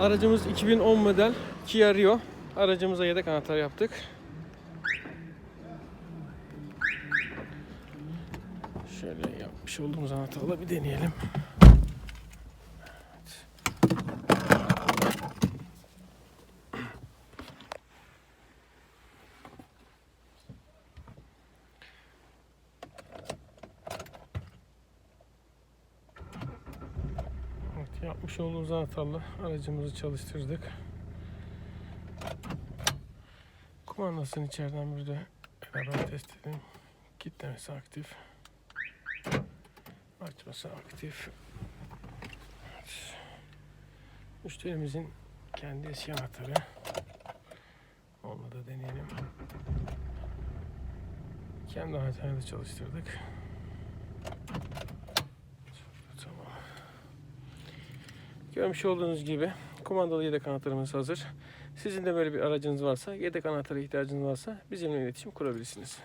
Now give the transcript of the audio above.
Aracımız 2010 model Kia Rio. Aracımıza yedek anahtar yaptık. Şöyle yapmış olduğumuz anahtarla bir deneyelim. Yapmış olduğumuz anahtarla aracımızı çalıştırdık. Kumandasını içeriden bir de beraber test edelim. Kitlemesi aktif. Açması aktif. Evet. Müşterimizin kendi eski anahtarı. Onu da deneyelim. Kendi anahtarını da çalıştırdık. Görmüş olduğunuz gibi kumandalı yedek anahtarımız hazır. Sizin de böyle bir aracınız varsa, yedek anahtara ihtiyacınız varsa bizimle iletişim kurabilirsiniz.